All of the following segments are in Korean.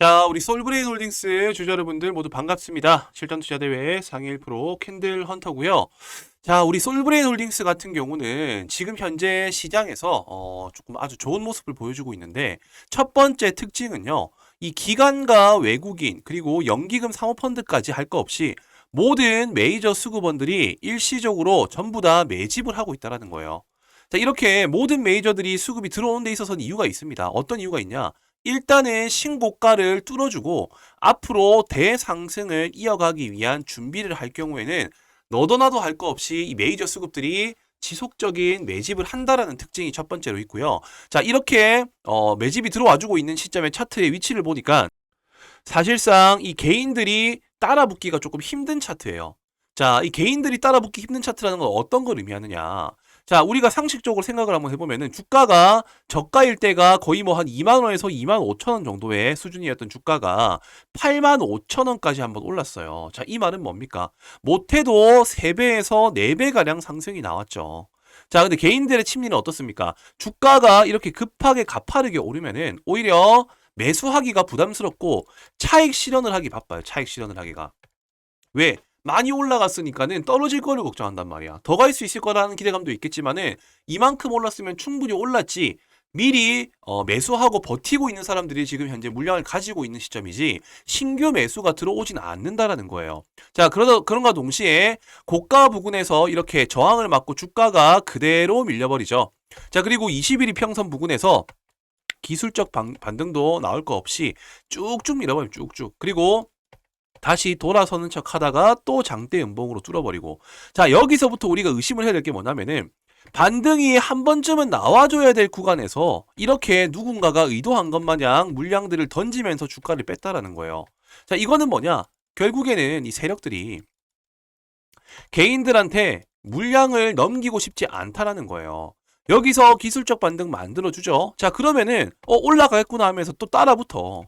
자, 우리 솔브레인 홀딩스 주주 여러분들 모두 반갑습니다. 실전 투자 대회 상일 프로 캔들 헌터고요. 자, 우리 솔브레인 홀딩스 같은 경우는 지금 현재 시장에서 어, 조금 아주 좋은 모습을 보여주고 있는데 첫 번째 특징은요. 이 기관과 외국인 그리고 연기금 사모펀드까지 할 거 없이 모든 메이저 수급원들이 일시적으로 전부 다 매집을 하고 있다라는 거예요. 자, 이렇게 모든 메이저들이 수급이 들어오는 데 있어서는 이유가 있습니다. 어떤 이유가 있냐? 일단은 신고가를 뚫어주고 앞으로 대상승을 이어가기 위한 준비를 할 경우에는 너도 나도 할 거 없이 이 메이저 수급들이 지속적인 매집을 한다라는 특징이 첫 번째로 있고요. 자, 이렇게 어, 매집이 들어와주고 있는 시점에 차트의 위치를 보니까 사실상 이 개인들이 따라붙기가 조금 힘든 차트예요. 자, 이 개인들이 따라붙기 힘든 차트라는 건 어떤 걸 의미하느냐? 자, 우리가 상식적으로 생각을 한번 해보면은 주가가 저가일 때가 거의 뭐 한 2만 원에서 2만 5천 원 정도의 수준이었던 주가가 8만 5천 원까지 한번 올랐어요. 자, 이 말은 뭡니까? 못해도 3배에서 4배 가량 상승이 나왔죠. 자, 근데 개인들의 심리는 어떻습니까? 주가가 이렇게 급하게 가파르게 오르면은 오히려 매수하기가 부담스럽고 차익 실현을 하기 바빠요. 차익 실현을 하기가. 왜? 많이 올라갔으니까는 떨어질 거를 걱정한단 말이야. 더 갈 수 있을 거라는 기대감도 있겠지만은 이만큼 올랐으면 충분히 올랐지. 미리 어, 매수하고 버티고 있는 사람들이 지금 현재 물량을 가지고 있는 시점이지 신규 매수가 들어오진 않는다라는 거예요. 자, 그러다 그런가 동시에 고가 부근에서 이렇게 저항을 맞고 주가가 그대로 밀려버리죠. 자, 그리고 21일 평선 부근에서 기술적 반, 반등도 나올 거 없이 쭉쭉 밀어버려 쭉쭉. 그리고 다시 돌아서는 척 하다가 또 장대 음봉으로 뚫어버리고 자 여기서부터 우리가 의심을 해야 될 게 뭐냐면은 반등이 한 번쯤은 나와줘야 될 구간에서 이렇게 누군가가 의도한 것 마냥 물량들을 던지면서 주가를 뺐다라는 거예요. 자 이거는 뭐냐? 결국에는 이 세력들이 개인들한테 물량을 넘기고 싶지 않다라는 거예요. 여기서 기술적 반등 만들어주죠. 자 그러면은 어 올라가겠구나 하면서 또 따라붙어.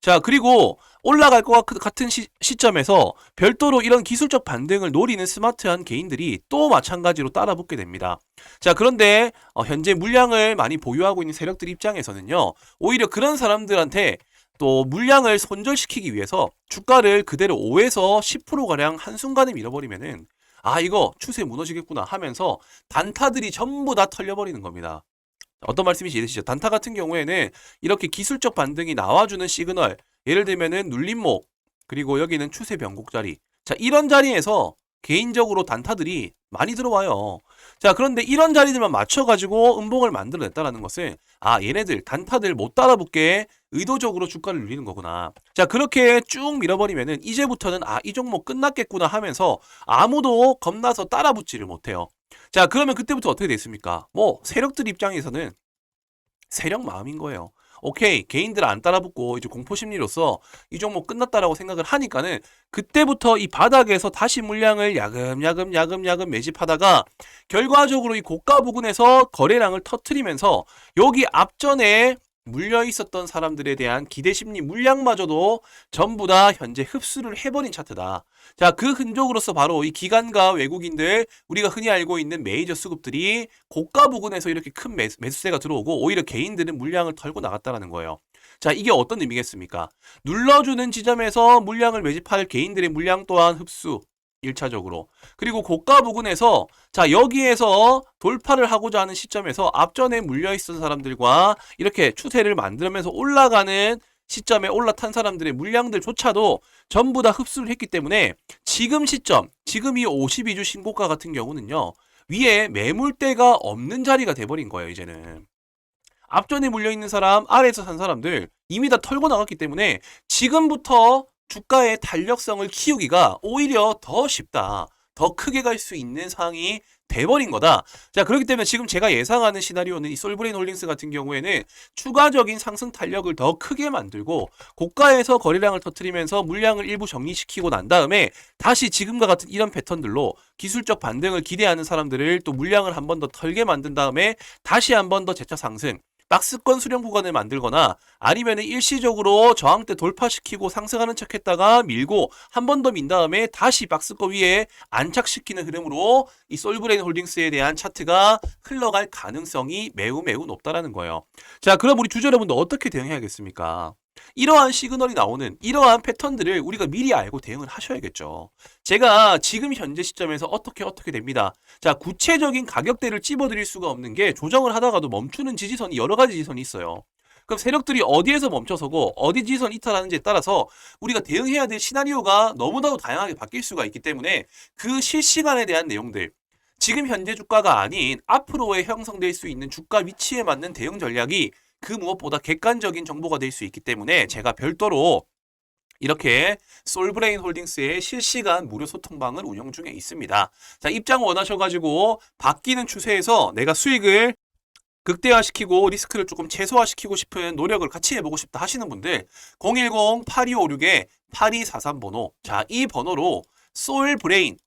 자, 그리고 올라갈 것 같- 같은 시, 시점에서 별도로 이런 기술적 반등을 노리는 스마트한 개인들이 또 마찬가지로 따라붙게 됩니다. 자, 그런데 어, 현재 물량을 많이 보유하고 있는 세력들 입장에서는요, 오히려 그런 사람들한테 또 물량을 손절시키기 위해서 주가를 그대로 5에서 10%가량 한순간에 밀어버리면은 아, 이거 추세 무너지겠구나 하면서 단타들이 전부 다 털려버리는 겁니다. 어떤 말씀인지 이해되시죠? 단타 같은 경우에는 이렇게 기술적 반등이 나와주는 시그널, 예를 들면은 눌림목, 그리고 여기는 추세 변곡 자리. 자, 이런 자리에서 개인적으로 단타들이 많이 들어와요. 자, 그런데 이런 자리들만 맞춰가지고 음봉을 만들어냈다라는 것은, 아, 얘네들, 단타들 못 따라붙게 의도적으로 주가를 눌리는 거구나. 자, 그렇게 쭉 밀어버리면은, 이제부터는, 아, 이 종목 끝났겠구나 하면서 아무도 겁나서 따라붙지를 못해요. 자, 그러면 그때부터 어떻게 됐습니까? 뭐, 세력들 입장에서는 세력 마음인 거예요. 오케이, 개인들 안 따라붙고 이제 공포 심리로서 이 종목 끝났다라고 생각을 하니까는 그때부터 이 바닥에서 다시 물량을 야금야금 야금야금 매집하다가 결과적으로 이 고가 부근에서 거래량을 터트리면서 여기 앞전에 물려 있었던 사람들에 대한 기대 심리 물량마저도 전부 다 현재 흡수를 해버린 차트다. 자, 그 흔적으로서 바로 이 기관과 외국인들, 우리가 흔히 알고 있는 메이저 수급들이 고가 부근에서 이렇게 큰 매수, 매수세가 들어오고 오히려 개인들은 물량을 털고 나갔다라는 거예요. 자, 이게 어떤 의미겠습니까? 눌러주는 지점에서 물량을 매집할 개인들의 물량 또한 흡수. 1차적으로. 그리고 고가 부근에서 자, 여기에서 돌파를 하고자 하는 시점에서 앞전에 물려 있던 사람들과 이렇게 추세를 만들면서 올라가는 시점에 올라탄 사람들의 물량들조차도 전부 다 흡수를 했기 때문에 지금 시점, 지금 이 52주 신고가 같은 경우는요. 위에 매물대가 없는 자리가 돼버린 거예요, 이제는. 앞전에 물려 있는 사람, 아래에서 산 사람들 이미 다 털고 나갔기 때문에 지금부터 주가의 탄력성을 키우기가 오히려 더 쉽다. 더 크게 갈 수 있는 상황이 돼버린 거다. 자, 그렇기 때문에 지금 제가 예상하는 시나리오는 이 솔브레인 홀딩스 같은 경우에는 추가적인 상승 탄력을 더 크게 만들고 고가에서 거래량을 터트리면서 물량을 일부 정리시키고 난 다음에 다시 지금과 같은 이런 패턴들로 기술적 반등을 기대하는 사람들을 또 물량을 한 번 더 털게 만든 다음에 다시 한 번 더 재차 상승 박스권 수렴 구간을 만들거나 아니면 일시적으로 저항대 돌파시키고 상승하는 척 했다가 밀고 한 번 더 민 다음에 다시 박스권 위에 안착시키는 흐름으로 이 솔브레인 홀딩스에 대한 차트가 흘러갈 가능성이 매우 매우 높다라는 거예요. 자, 그럼 우리 주주 여러분들 어떻게 대응해야겠습니까? 이러한 시그널이 나오는 이러한 패턴들을 우리가 미리 알고 대응을 하셔야겠죠. 제가 지금 현재 시점에서 어떻게 어떻게 됩니다. 자, 구체적인 가격대를 찝어드릴 수가 없는 게 조정을 하다가도 멈추는 지지선이 여러 가지 지지선이 있어요. 그럼 세력들이 어디에서 멈춰서고 어디 지지선 이탈하는지에 따라서 우리가 대응해야 될 시나리오가 너무나도 다양하게 바뀔 수가 있기 때문에 그 실시간에 대한 내용들 지금 현재 주가가 아닌 앞으로의 형성될 수 있는 주가 위치에 맞는 대응 전략이 그 무엇보다 객관적인 정보가 될 수 있기 때문에 제가 별도로 이렇게 솔브레인 홀딩스의 실시간 무료 소통방을 운영 중에 있습니다. 자, 입장 원하셔가지고 바뀌는 추세에서 내가 수익을 극대화시키고 리스크를 조금 최소화시키고 싶은 노력을 같이 해보고 싶다 하시는 분들 010-8256-8243 번호 자, 이 번호로 솔브레인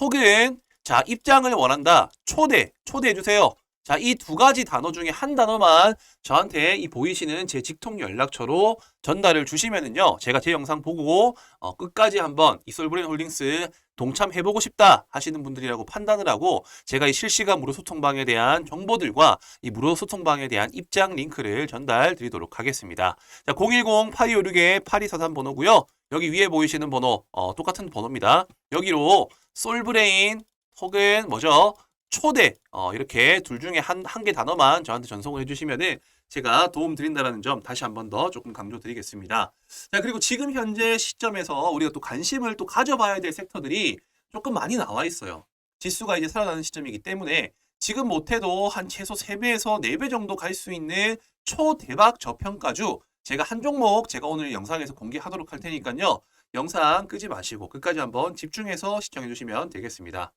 혹은 자, 입장을 원한다. 초대, 초대해 주세요. 자, 이 두 가지 단어 중에 한 단어만 저한테 이 보이시는 제 직통 연락처로 전달을 주시면은요. 제가 제 영상 보고 어, 끝까지 한번 이 솔브레인 홀딩스 동참해보고 싶다 하시는 분들이라고 판단을 하고 제가 이 실시간 무료 소통방에 대한 정보들과 이 무료 소통방에 대한 입장 링크를 전달 드리도록 하겠습니다. 자, 010-8256-8243 번호고요. 여기 위에 보이시는 번호 어, 똑같은 번호입니다. 여기로 솔브레인 혹은 뭐죠? 초대 어, 이렇게 둘 중에 한 한 개 단어만 저한테 전송을 해주시면은 제가 도움 드린다라는 점 다시 한 번 더 조금 강조드리겠습니다. 자 그리고 지금 현재 시점에서 우리가 또 관심을 또 가져봐야 될 섹터들이 조금 많이 나와 있어요. 지수가 이제 살아나는 시점이기 때문에 지금 못해도 한 최소 3배에서 4배 정도 갈 수 있는 초대박 저평가주 제가 한 종목 제가 오늘 영상에서 공개하도록 할 테니까요. 영상 끄지 마시고 끝까지 한번 집중해서 시청해 주시면 되겠습니다.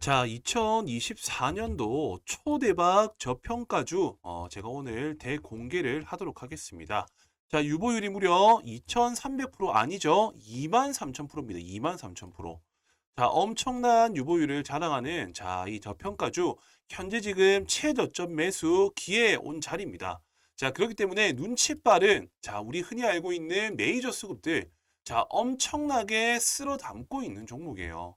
자, 2024년도 초대박 저평가주 어, 제가 오늘 대공개를 하도록 하겠습니다. 자, 유보율이 무려 2,300% 아니죠? 23,000%입니다. 23,000%. 자, 엄청난 유보율을 자랑하는 자, 이 저평가주 현재 지금 최저점 매수 기회에 온 자리입니다. 자, 그렇기 때문에 눈치 빠른 자, 우리 흔히 알고 있는 메이저 수급들 자, 엄청나게 쓸어 담고 있는 종목이에요.